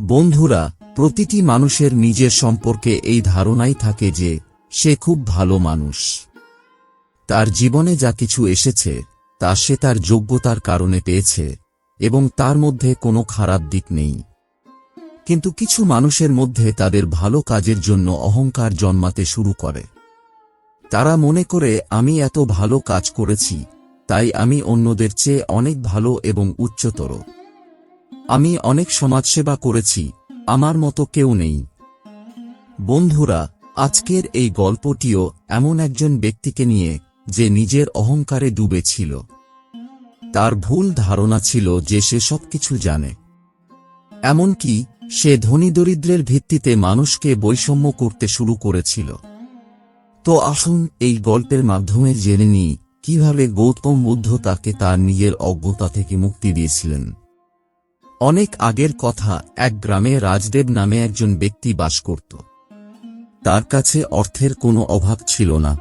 বন্ধুরা, প্রতিটি মানুষের নিজের সম্পর্কে এই ধারণাই থাকে যে, সে খুব ভালো মানুষ। তার জীবনে যা কিছু এসেছে, তা সে তার যোগ্যতার কারণে পেয়েছে, এবং তার মধ্যে কোনো খারাপ দিক নেই। কিন্তু কিছু মানুষের মধ্যে তাদের ভালো কাজের জন্য অহংকার জন্মাতে শুরু করে। তারা মনে করে, আমি এত ভালো কাজ করেছি, তাই আমি অন্যদের চেয়ে অনেক ভালো এবং উচ্চতর। আমি অনেক সমাজসেবা করেছি, আমার মতো কেউ নেই। বন্ধুরা, আজকের এই গল্পটিও এমন একজন ব্যক্তিকে নিয়ে যে নিজের অহংকারে ডুবে ছিল। তার ভুল ধারণা ছিল যে সে সবকিছু জানে। এমনকি সে ধনী দরিদ্রের ভিত্তিতে মানুষকে বৈষম্য করতে শুরু করেছিল। তো আসুন এই গল্পের মাধ্যমে জেনে নিই কীভাবে গৌতম বুদ্ধ তাকে তার নিজের অজ্ঞতা থেকে মুক্তি দিয়েছিলেন। অনেক আগের কথা, এক গ্রামে রাজদেব নামে একজন ব্যক্তি বাস করত। তার কাছে অর্থের কোনো অভাব ছিল না।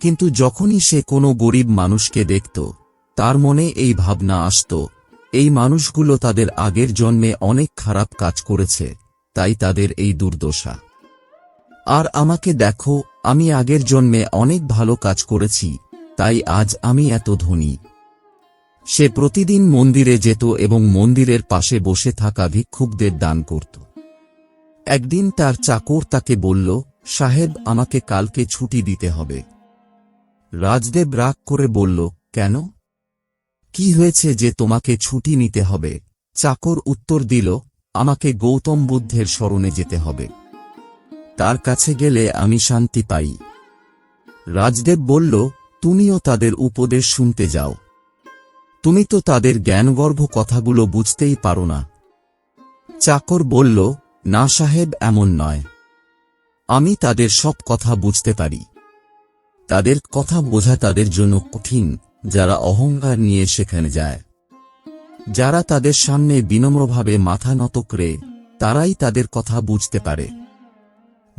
কিন্তু যখনই সে কোনো গরিব মানুষকে দেখত, তার মনে এই ভাবনা আসত, এই মানুষগুলো তাদের আগের জন্মে অনেক খারাপ কাজ করেছে, তাই তাদের এই দুর্দশা। আর আমাকে দেখো, আমি আগের জন্মে অনেক ভালো কাজ করেছি, তাই আজ আমি এত ধনী। সে প্রতিদিন মন্দিরে যেত এবং মন্দিরের পাশে বসে থাকা ভিক্ষুকদের দান করত। একদিন তার চাকর তাকে বলল, সাহেব, আমাকে কালকে ছুটি দিতে হবে। রাজদেব রাগ করে বলল, কেন? কি হয়েছে যে তোমাকে ছুটি নিতে হবে? চাকর উত্তর দিল, আমাকে গৌতম বুদ্ধের স্মরণে যেতে হবে। তার কাছে গেলে আমি শান্তি পাই। রাজদেব বলল, তুমিও তাদের উপদেশ শুনতে যাও। তুমি তো তাদের জ্ঞানগর্ভ কথাগুলো বুঝতেই পারো না। চাকর বলল, না সাহেব, এমন নয়। আমি তাদের সব কথা বুঝতে পারি। তাদের কথা বোঝা তাদের জন্য কঠিন, যারা অহংকার নিয়ে সেখানে যায়। যারা তাদের সামনে বিনম্রভাবে মাথা নত করে, তারাই তাদের কথা বুঝতে পারে।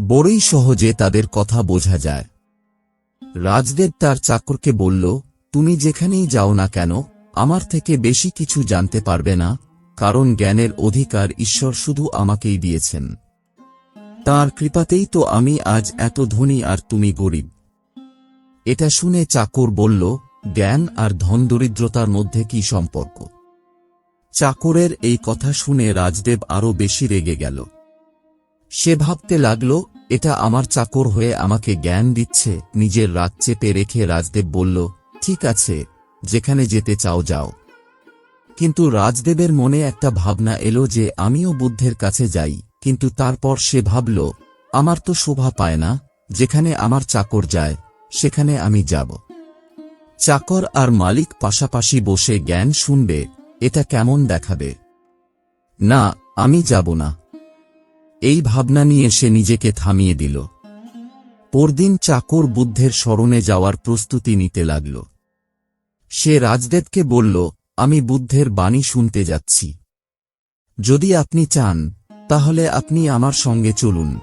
বড়ই সহজে তাদের কথা বোঝা যায়। রাজদেব তার চাকরকে বলল, তুমি যেখানেই যাও না কেন আমার থেকে বেশি কিছু জানতে পারবে না, কারণ জ্ঞানের অধিকার ঈশ্বর শুধু আমাকেই দিয়েছেন। তার কৃপাতেই তো আমি আজ এত ধনী আর তুমি গরিব। এটা শুনে চাকর বলল, জ্ঞান আর ধন দরিদ্রতার মধ্যে কি সম্পর্ক? চাকরের এই কথা শুনে রাজদেব আরও বেশি রেগে গেল। সে ভাবতে লাগল, এটা আমার চাকর হয়ে আমাকে জ্ঞান দিচ্ছে, নিজের রাগ চেপে রেখে রাজদেব বলল, ঠিক আছে যেখানে যেতে চাও, যাও। কিন্তু রাজদেবের মনে একটা ভাবনা এলো যে আমিও বুদ্ধের কাছে যাই, কিন্তু তারপর সে ভাবল, আমার তো শোভা পায় না, যেখানে আমার চাকর যায়, সেখানে আমি যাব। চাকর আর মালিক পাশাপাশি বসে জ্ঞান শুনবে, এটা কেমন দেখাবে? না, আমি যাব না। এই ভাবনা নিয়ে সে নিজেকে থামিয়ে দিল। পরদিন চাকর বুদ্ধের স্মরণে যাওয়ার প্রস্তুতি নিতে লাগল। সে রাজদেবকে বলল, আমি বুদ্ধের বাণী শুনতে যাচ্ছি। যদি আপনি চান, তাহলে আপনি আমার সঙ্গে চলুন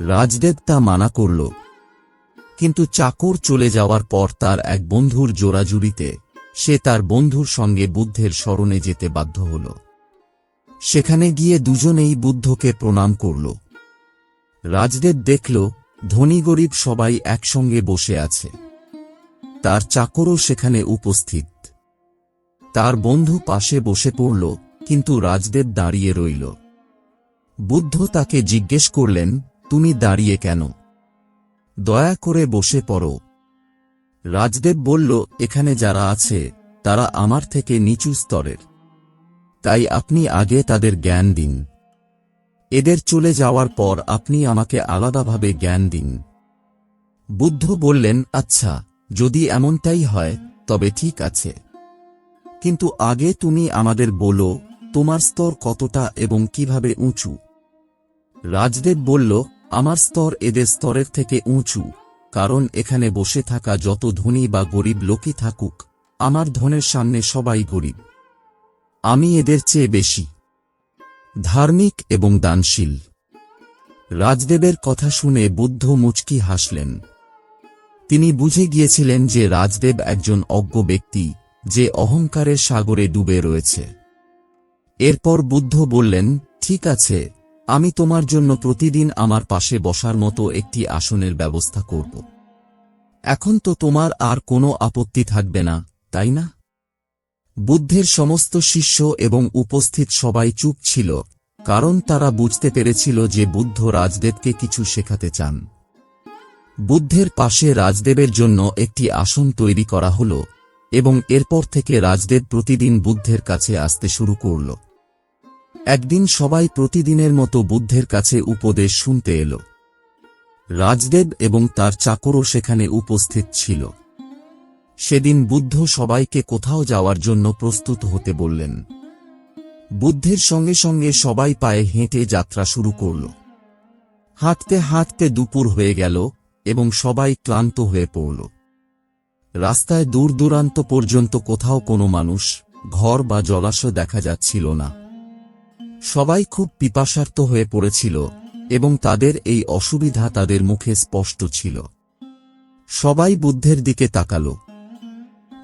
রাজদেব তা মানা করল। কিন্তু চাকর চলে যাওয়ার পর তার এক বন্ধুর জোড়াজুড়িতে সে তার বন্ধুর সঙ্গে বুদ্ধের স্মরণে যেতে বাধ্য হল। সেখানে গিয়ে দুজনেই বুদ্ধকে প্রণাম করল। রাজদেব দেখল, ধনী গরিব সবাই একসঙ্গে বসে আছে। তার চাকরও সেখানে উপস্থিত। তার বন্ধু পাশে বসে পড়ল, কিন্তু রাজদেব দাঁড়িয়ে রইল। বুদ্ধ তাকে জিজ্ঞেস করলেন, তুমি দাঁড়িয়ে কেন? দয়া করে বসে পড়ো। রাজদেব বলল, এখানে যারা আছে, তারা আমার থেকে নিচু স্তরের। তাই আপনি আগে তাদের জ্ঞান দিন। এদের চলে যাওয়ার পর আপনি আমাকে আলাদাভাবে জ্ঞান দিন। বুদ্ধ বললেন আচ্ছা। যদি এমনটাই হয়, তবে ঠিক আছে। কিন্তু আগে তুমি আমাদের বলো, তোমার স্তর কতটা এবং কীভাবে উঁচু? রাজদেব বলল, আমার স্তর এদের স্তরের থেকে উঁচু, কারণ এখানে বসে থাকা যত ধনী বা গরিব লোকই থাকুক, আমার ধনের সামনে সবাই গরিব। আমি এদের চেয়ে বেশি। ধার্মিক এবং দানশীল। রাজদেবের কথা শুনে বুদ্ধ মুচকি হাসলেন। তিনি বুঝে গিয়েছিলেন যে রাজদেব একজন অজ্ঞ ব্যক্তি, যে অহংকারের সাগরে ডুবে রয়েছে। এরপর বুদ্ধ বললেন, ঠিক আছে, আমি তোমার জন্য প্রতিদিন আমার পাশে বসার মতো একটি আসনের ব্যবস্থা করব। এখন তো তোমার আর কোনো আপত্তি থাকবে না, তাই না? বুদ্ধের সমস্ত শিষ্য এবং উপস্থিত সবাই চুপ ছিল, কারণ তারা বুঝতে পেরেছিল যে বুদ্ধ রাজদেবকে কিছু শেখাতে চান। বুদ্ধের পাশে রাজদেবের জন্য একটি আসন তৈরি করা হল, এবং এরপর থেকে রাজদেব প্রতিদিন বুদ্ধের কাছে আসতে শুরু করল। একদিন সবাই প্রতিদিনের মতো বুদ্ধের কাছে উপদেশ শুনতে এল। রাজদেব এবং তার চাকরও সেখানে উপস্থিত ছিল। সেদিন বুদ্ধ সবাইকে কোথাও যাওয়ার জন্য প্রস্তুত হতে বললেন। বুদ্ধের সঙ্গে সঙ্গে সবাই পায়ে হেঁটে যাত্রা শুরু করল। হাঁটতে হাঁটতে দুপুর হয়ে গেল এবং সবাই ক্লান্ত হয়ে পড়ল। রাস্তায় দূর দূরান্ত পর্যন্ত কোথাও কোনো মানুষ, ঘর বা জলাশয় দেখা যাচ্ছিল না। সবাই খুব পিপাসার্ত হয়ে পড়েছিল এবং তাদের এই অসুবিধা তাদের মুখে স্পষ্ট ছিল। সবাই বুদ্ধের দিকে তাকাল।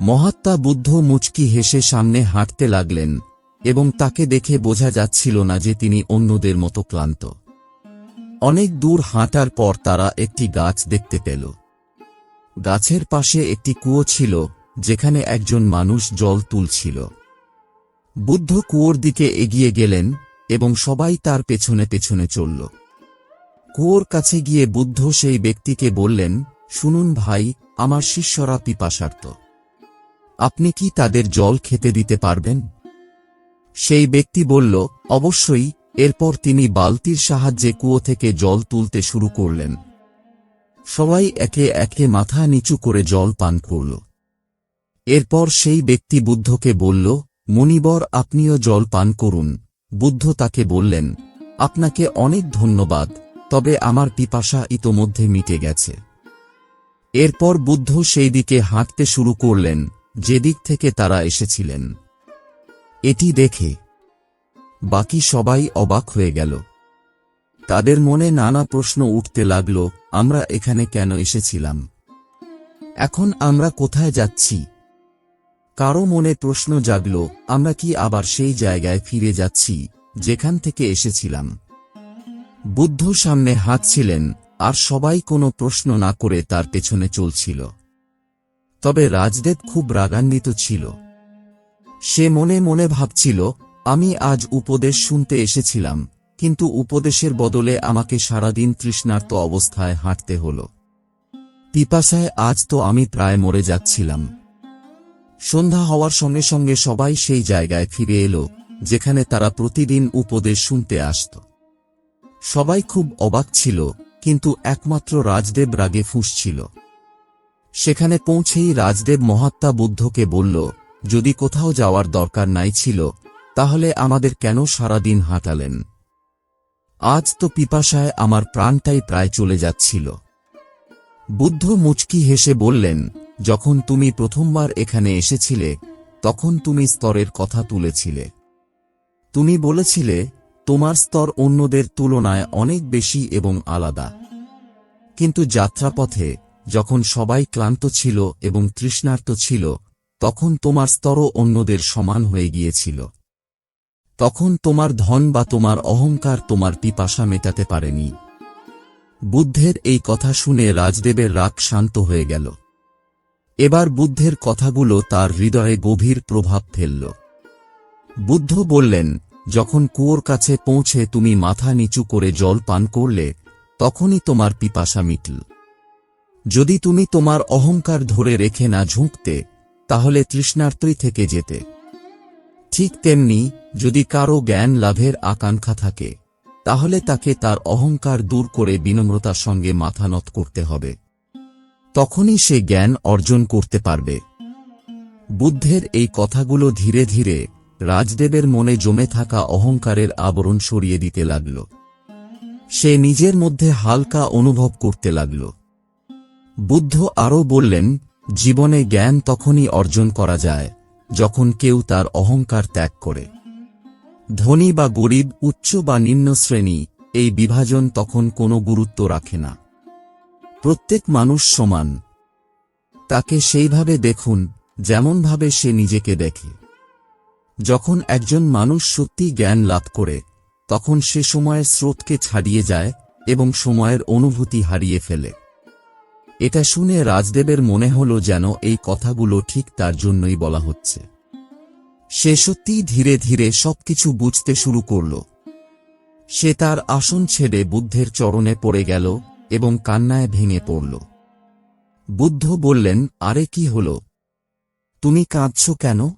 মহাত্মা বুদ্ধ মুচকি হেসে সামনে হাঁটতে লাগলেন এবং তাকে দেখে বোঝা যাচ্ছিল না যে তিনি অন্যদের মতো ক্লান্ত। অনেক দূর হাঁটার পর তারা একটি গাছ দেখতে পেল। গাছের পাশে একটি কুয়ো ছিল, যেখানে একজন মানুষ জল তুলছিল। বুদ্ধ কুয়োর দিকে এগিয়ে গেলেন এবং সবাই তার পেছনে পেছনে চলল। কুয়োর কাছে গিয়ে বুদ্ধ সেই ব্যক্তিকে বললেন, শুনুন ভাই, আমার শিষ্যরা পিপাসার্ত আপনি কি তাদের জল খেতে দিতে পারবেন? সেই ব্যক্তি বলল, অবশ্যই এরপর তিনি বালতির সাহায্যে কুয়ো থেকে জল তুলতে শুরু করলেন। সবাই একে একে মাথা নিচু করে জল পান করল। এরপর সেই ব্যক্তি বুদ্ধকে বলল মনিবর আপনিও জল পান করুন। বুদ্ধ তাকে বললেন, আপনাকে অনেক ধন্যবাদ, তবে আমার পিপাসা ইতোমধ্যে মিটে গেছে। এরপর বুদ্ধ সেই দিকে হাঁটতে শুরু করলেন, যেদিক থেকে তারা এসেছিলেন। এটি দেখে বাকি সবাই অবাক হয়ে গেল। তাদের মনে নানা প্রশ্ন উঠতে লাগল, আমরা এখানে কেন এসেছিলাম? এখন আমরা কোথায় যাচ্ছি? কারও মনে প্রশ্ন জাগল, আমরা কি আবার সেই জায়গায় ফিরে যাচ্ছি, যেখান থেকে এসেছিলাম? বুদ্ধ সামনে হাঁটছিলেন, আর সবাই কোনো প্রশ্ন না করে তার পেছনে চলছিল। তবে রাজদেব খুব রাগান্বিত ছিল। সে মনে মনে ভাবছিল আমি আজ উপদেশ শুনতে এসেছিলাম, কিন্তু উপদেশের বদলে আমাকে সারাদিন তৃষ্ণার্ত অবস্থায় হাঁটতে হল। পিপাসায় আজ তো আমি প্রায় মরে যাচ্ছিলাম। সন্ধ্যা হওয়ার সঙ্গে সঙ্গে সবাই সেই জায়গায় ফিরে এলো, যেখানে তারা প্রতিদিন উপদেশ শুনতে আসত। সবাই খুব অবাক ছিল, কিন্তু একমাত্র রাজদেব রাগে ফুঁসছিল সেখানে পৌঁছেই রাজদেব মহাত্মা বুদ্ধকে বলল, যদি কোথাও যাওয়ার দরকার নাই ছিল তাহলে আমাদের কেন সারাদিন হাঁটালেন? আজ তো পিপাসায় আমার প্রাণটাই প্রায় চলে যাচ্ছিল। বুদ্ধ মুচকি হেসে বললেন, যখন তুমি প্রথমবার এখানে এসেছিলে, তখন তুমি স্তরের কথা তুলেছিলে। তুমি বলেছিলে, তোমার স্তর অন্যদের তুলনায় অনেক বেশি এবং আলাদা। কিন্তু যাত্রাপথে, যখন সবাই ক্লান্ত ছিল এবং তৃষ্ণার্ত ছিল, তখন তোমার স্তরও অন্যদের সমান হয়ে গিয়েছিল। তখন তোমার ধন বা তোমার অহংকার তোমার পিপাসা মেটাতে পারেনি। বুদ্ধের এই কথা শুনে রাজদেবের রাগ শান্ত হয়ে গেল। এবার বুদ্ধের কথাগুলো তার হৃদয়ে গভীর প্রভাব ফেলল। বুদ্ধ বললেন, যখন কুয়োর কাছে পৌঁছে তুমি মাথা নিচু করে জল পান করলে, তখনই তোমার পিপাসা মিটল। যদি তুমি তোমার অহংকার ধরে রেখে না ঝুঁকতে, তাহলে তৃষ্ণার্তই থেকে যেতে। ঠিক তেমনি, যদি কারও জ্ঞান লাভের আকাঙ্ক্ষা থাকে, তাহলে তাকে তার অহংকার দূর করে বিনম্রতার সঙ্গে মাথা নত করতে হবে। তখনই সে জ্ঞান অর্জন করতে পারবে। বুদ্ধের এই কথাগুলো ধীরে ধীরে রাজদেবের মনে জমে থাকা অহংকারের আবরণ সরিয়ে দিতে লাগল। সে নিজের মধ্যে হালকা অনুভব করতে লাগল। বুদ্ধ আরও বললেন, জীবনে জ্ঞান তখনই অর্জন করা যায় যখন কেউ তার অহংকার ত্যাগ করে। ধনী বা গরিব, উচ্চ বা নিম্ন শ্রেণি, এই বিভাজন তখন কোনো গুরুত্ব রাখে না। প্রত্যেক মানুষ সমান। তাকে সেইভাবে দেখুন, যেমনভাবে সে নিজেকে দেখে। যখন একজন মানুষ সত্যি জ্ঞান লাভ করে, তখন সে সময়ের স্রোতকে ছাড়িয়ে যায় এবং সময়ের অনুভূতি হারিয়ে ফেলে। এটা শুনে রাজদেবের মনে হল যেন এই কথাগুলো ঠিক তার জন্যই বলা হচ্ছে। সে সত্যিই ধীরে ধীরে সবকিছু বুঝতে শুরু করল। সে তার আসন ছেড়ে বুদ্ধের চরণে পড়ে গেল এবং কান্নায় ভেঙে পড়ল। বুদ্ধ বললেন, আরে কি হল? তুমি কাঁদছ কেন?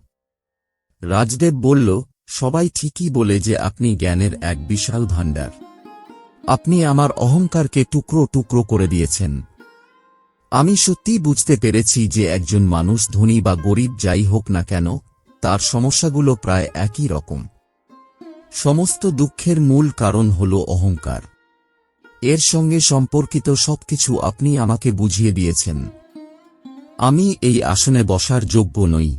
রাজদেব বলল, সবাই ঠিকই বলে যে আপনি জ্ঞানের এক বিশাল ভাণ্ডার। আপনি আমার অহংকারকে টুকরো টুকরো করে দিয়েছেন। আমি সত্যিই বুঝতে পেরেছি যে একজন মানুষ ধনী বা গরিব যাই হোক না কেন, তার সমস্যাগুলো প্রায় একই রকম। সমস্ত দুঃখের মূল কারণ হল অহংকার। এর সঙ্গে সম্পর্কিত সবকিছু আপনি আমাকে বুঝিয়ে দিয়েছেন। আমি এই আসনে বসার যোগ্য নই।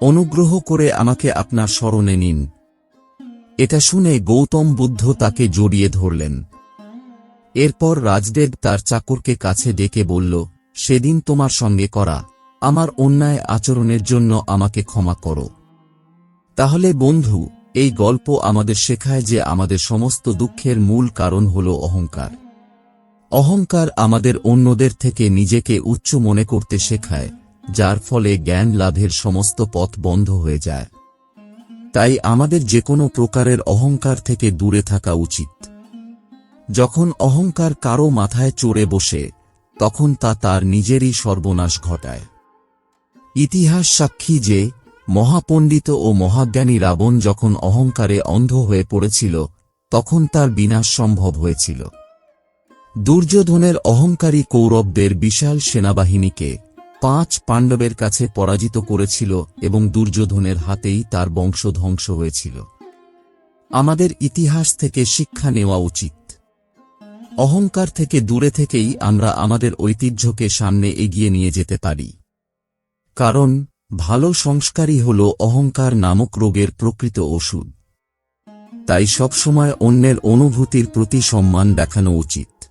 অনুগ্রহ করে আমাকে আপনার স্মরণে নিন। এটা শুনে গৌতম বুদ্ধ তাকে জড়িয়ে ধরলেন। এরপর রাজদেব তার চাকরকে কাছে ডেকে বলল, সেদিন তোমার সঙ্গে করা। আমার অন্যায় আচরণের জন্য আমাকে ক্ষমা করো। তাহলে বন্ধু, এই গল্প আমাদের শেখায় যে আমাদের সমস্ত দুঃখের মূল কারণ হল অহংকার। অহংকার আমাদের অন্যদের থেকে নিজেকে উচ্চ মনে করতে শেখায়, যার ফলে জ্ঞান লাভের সমস্ত পথ বন্ধ হয়ে যায়। তাই আমাদের যে কোনো প্রকারের অহংকার থেকে দূরে থাকা উচিত। যখন অহংকার কারও মাথায় চড়ে বসে, তখন তা তার নিজেরই সর্বনাশ ঘটায়। ইতিহাস সাক্ষী যে, মহাপণ্ডিত ও মহাজ্ঞানী রাবণ যখন অহংকারে অন্ধ হয়ে পড়েছিল, তখন তার বিনাশ সম্ভব হয়েছিল। দুর্যোধনের অহংকারী কৌরবদের বিশাল সেনাবাহিনীকে পাঁচ পাণ্ডবের কাছে পরাজিত করেছিল এবং দুর্যোধনের হাতেই তার বংশ ধ্বংস হয়েছিল। আমাদের ইতিহাস থেকে শিক্ষা নেওয়া উচিত। অহংকার থেকে দূরে থেকেই আমরা আমাদের ঐতিহ্যকে সামনে এগিয়ে নিয়ে যেতে পারি। কারণ, ভালো সংস্কারই হল অহংকার নামক রোগের প্রকৃত ওষুধ। তাই সবসময় অন্যের অনুভূতির প্রতি সম্মান দেখানো উচিত।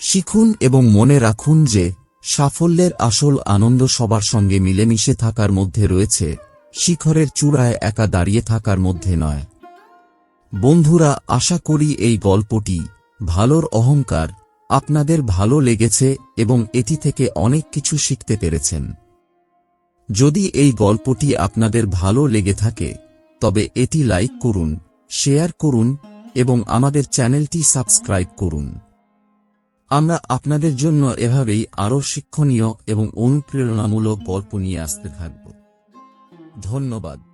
শিখুন এবং মনে রাখুন যে, সাফল্যের আসল আনন্দ সবার সঙ্গে মিলেমিশে থাকার মধ্যে রয়েছে, শিখরের চূড়ায় একা দাঁড়িয়ে থাকার মধ্যে নয়। বন্ধুরা, আশা করি এই গল্পটি ভালোর অহংকার আপনাদের ভালো লেগেছে এবং এটি থেকে অনেক কিছু শিখতে পেরেছেন। যদি এই গল্পটি আপনাদের ভালো লেগে থাকে, তবে এটি লাইক করুন, শেয়ার করুন এবং আমাদের চ্যানেলটি সাবস্ক্রাইব করুন। আমরা আপনাদের জন্য এভাবেই আরও শিক্ষণীয় এবং অনুপ্রেরণামূলক গল্প নিয়ে আসতে থাকব। ধন্যবাদ।